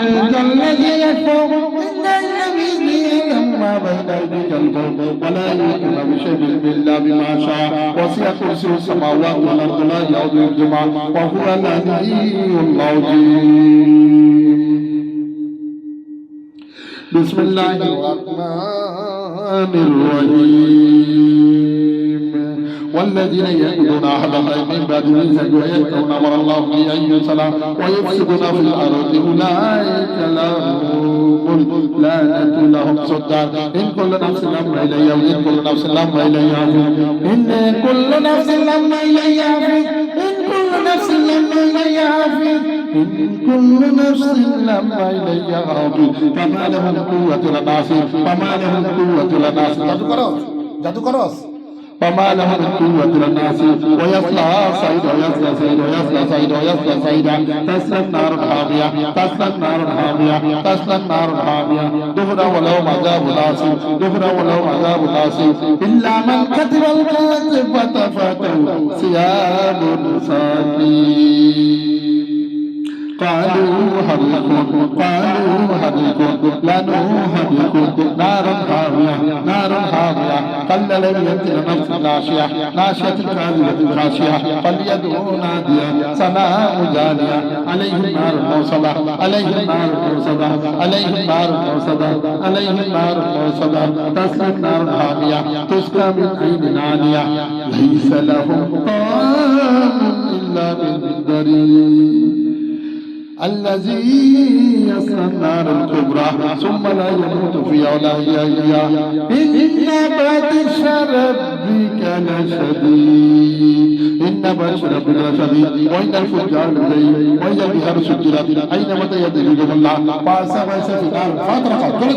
الذي يشفع عند النبي لما بين ايديك القوم ولا يؤتون بشيء الا بما شاء وسع كرسي السماوات والارض لا يعود الجمع وهو العلي العظيم بسم الله الرحمن الرحيم. والذين يأكلون أحد الله من بعد ميثاق ويذكرون أمر الله به أن يصلى ويفسدون في الأرض أولئك لهم لعنة لهم صدار إن كل نفس لما إلي وإن كل نفس لما إلي حافظ إن كل نفس لما إلي حافظ إن كل نفس لما إلي حافظ إن كل نفس لما إلي حافظ فما لهم قوة لناصر فما لهم قوة لناصر জাদু করস জাদু করস وما له من قوة للناس. ويصلى صيد ويصلى صيد ويصلى صيد ويصلى صيد تسلى النار الحامية تسلى النار الحامية تسلى النار الحامية دفنا ولو عذاب الناس دفنا ولو عذاب الناس إلا من كتب الكذب فتفته صيام صليم حرقوا قالوا حرقوا لنحرقوا نارا حامية نارا حامية قل لم يمكن نفس ناشية ناشية كاذبة خاشية فليدعوا ناديا سماء جانية عليهم نار موصدة عليهم نار موصدة عليهم نار موصدة عليهم نار موصدة تسلى النار حامية تسقى من عين عانية ليس لهم طعام إلا من ضريع الذي يصلى النار الكبرى ثم لا يموت فيها ولا يحيا. إن بطش ربك لشديد. إن بطش ربك لشديد. وإن الفجار لديه وإذا البحار سجرت أينما يدركهم الله فأصاب في النار. فاطرقت كل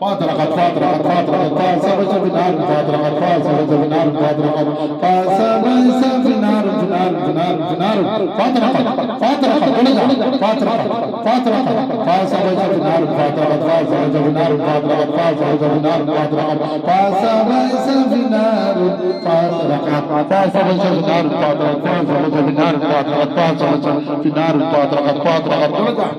فاطرقت فاطرقت فاطرقت. فاسبس في نار فاطرقت. فاسبس في نار فاطرقت. فاسبس في نار في نار في نار في نار فاطرقت. فاطرقت كلها فاطرقت فاطرقت فاسبس في نار فاطرقت فاسبس في نار فاطرقت فاسبس في نار فاطرقت فاسبس في نار فاطرقت فاسبس في نار فاطرقت فاسبس في نار فاطرقت فاسبس في نار فاطرقت فاطرقت كلها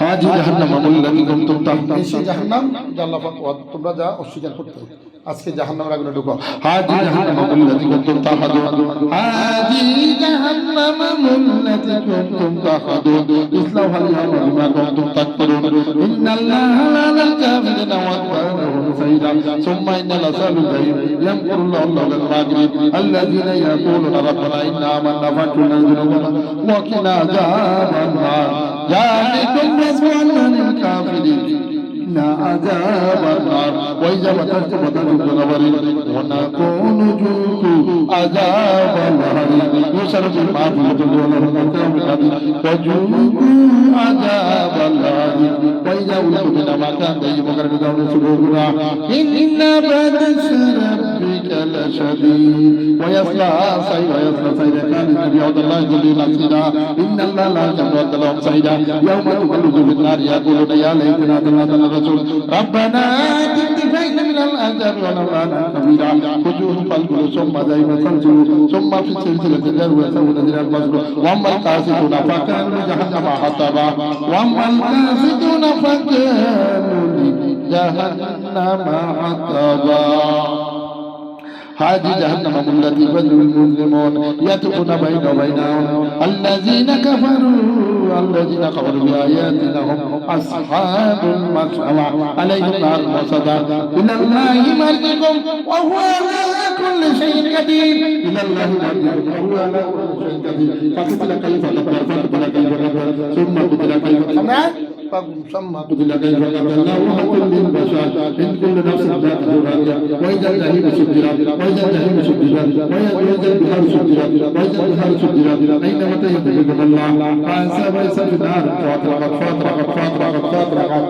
হাজি জাহান্নাম আমুল্লাহি কুনতুম তাহতাম এই সেই জাহান্নাম যে আল্লাহ পাক ওয়াদ তোমরা যা অস্বীকার করতে আজকে জাহান্নামের আগুনে ঢুকো হাজি জাহান্নাম আমুল্লাহি কুনতুম তাহাদুন হাজি জাহান্নাম আমুল্লাহি কুনতুম তাহাদুন ইসলাহু আল-ইয়াওমা বিমা কুনতুম তাকফুরুন ইন্নাল্লাহা লা লাল-কাফিরিনা ওয়াদ-দানাহুম সাইরা ثم إن الأسال الكريم يمكر الله الله للماكرين الذين يقولون ربنا إنا آمنا فاغفر لنا ذنوبنا وقنا عذاب النار ذلكم نسوء للكافرين إن عذاب النار وإذا بترت بترت بنبري ونكون جوك عذاب النار يسر بالماء ولهم مكان الحديد وجوكوا عذاب النار وإذا ولدوا من مكان ضيق وقرب دون سبوكنا إن بدش ربك لشديد ويصلى سعيد ويصلى سعيد كان النبي عبد الله يقول نفسنا إن الله لا يمرد لهم سعيدا يوم تقلد في النار يقولون يا ليتنا تنادى الرسول ربنا تكفينا من العذاب ونرانا كبيرا وجوه فالقل ثم دائما تنزل ثم في سلسلة ذروا يسوون ذرا المسلول واما القاسطون فكانوا لجهنم حطبا واما القاسطون فكانوا لجهنم حطبا هذه جهنم التي بدل المسلمون يتقون بين وبينهم الذين كفروا الذين كفروا بآياتنا هم أصحاب المشأمة عليهم نار مصدى إلى الله مرجعكم وهو على كل شيء قدير إلى الله مرجعكم وهو على كل شيء قدير فقتل كيف قدر فقتل كيف قدر ثم قتل كيف قدر ثم قتل كيف قدر له حق للبشر إن كل نفس ذات ذرة وإذا الجحيم سجرت وإذا الجحيم سجرت وإذا البحار سجرت وإذا البحار سجرت أينما تهديكم الله فأنسى بيس في النار فاطرقت فاطرقت فاطرقت فاطرقت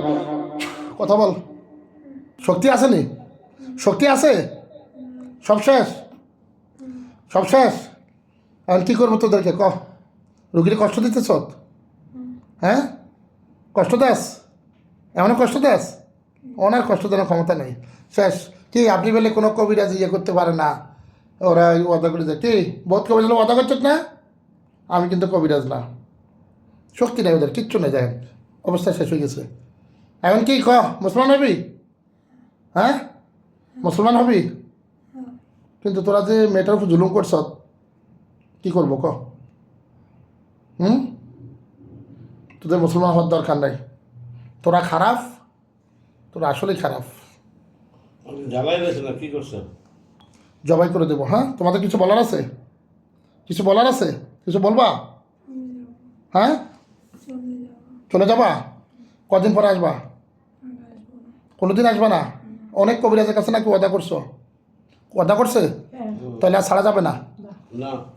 কথা বল শক্তি আছে নি শক্তি আছে সব শেষ সব শেষ আর কি করবো তোদেরকে ক রুগীর কষ্ট দিতেছ হ্যাঁ কষ্ট দাস এমন কষ্ট দাস ওনার কষ্ট দেওয়ার ক্ষমতা নেই শেষ কি আপনি বলে কোনো কবিরাজ ইয়ে করতে পারে না ওরা ওয়াদা করে যায় কি বহুত কবিরাজ ওয়াদা করছ না? আমি কিন্তু কবিরাজ না। শক্তি নেই ওদের, কিচ্ছু নেই, দেখেন। অবস্থা শেষ হয়ে গেছে। এখন কি, ক, মুসলমান হবি? হ্যাঁ? মুসলমান হবি? কিন্তু তোরা যে মেয়েটার উপর জুলুম করছ, কি করব, ক? হুম? তোদের মুসলমান হওয়ার দরকার নাই। তোরা খারাপ, তোরা আসলেই খারাপ। জ্বালাই না, কি করছেন জবাই করে দেবো হ্যাঁ? তোমাদের কিছু বলার আছে? কিছু বলার আছে? কিছু বলবা? হ্যাঁ? চলে যাবা? কদিন পরে আসবা? কোনোদিন আসবা না? অনেক কবিরাজের কাছে নাকি ওয়াদা করছ? ওয়াদা করছে? তাহলে আর ছাড়া যাবে না?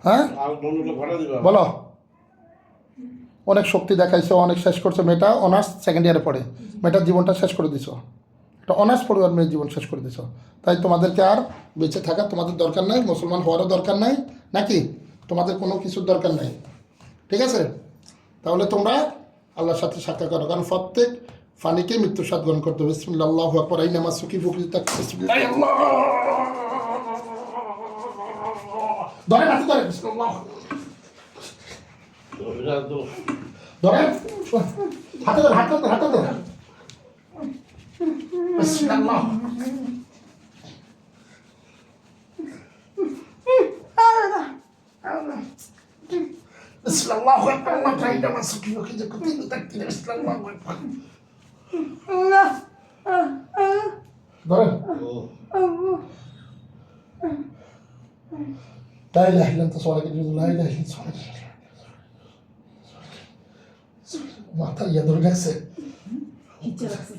হ্যাঁ? বলো। অনেক শক্তি দেখাইছো অনেক শেষ করছ মেয়েটা অনার্স সেকেন্ড ইয়ারে পড়ে। মেয়েটার জীবনটা শেষ করে দিছো। একটা অনার্স পড়ুয়ার মেয়ের জীবন শেষ করে দিছো। তাই তোমাদেরকে আর বেঁচে থাকা তোমাদের দরকার নাই মুসলমান হওয়ারও দরকার নাই নাকি? তোমাদের কোনো কিছুর দরকার নাই। ঠিক আছে? তাহলে তোমরা আল্লাহর সাথে সাক্ষাৎ করো কারণ প্রত্যেক ফানিকে মৃত্যুর স্বাদ গ্রহণ করতে হবে। বিসমিল্লাহ আল্লাহু আকবার এই নামাজ সুখী ফুকি তাক বিসমিল্লাহ। আল্লাহ! ধরে এটা ধরে হাতে ধর بسم الله. بسم الله أكبر. الله تعالى ما سكينه كده كتير تكتير بسم الله أكبر. الله لا إله إلا أنت سبحانك إني لا إله إلا أنت سبحانك الله تعالى يدرجك سي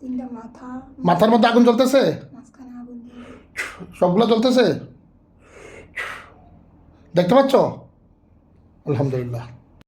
তিনটা মাথা মাথার মধ্যে আগুন জ্বলতেছে? মাঝখানে আগুন সবগুলো জ্বলতেছে? দেখতে পাচ্ছ? আলহামদুলিল্লাহ।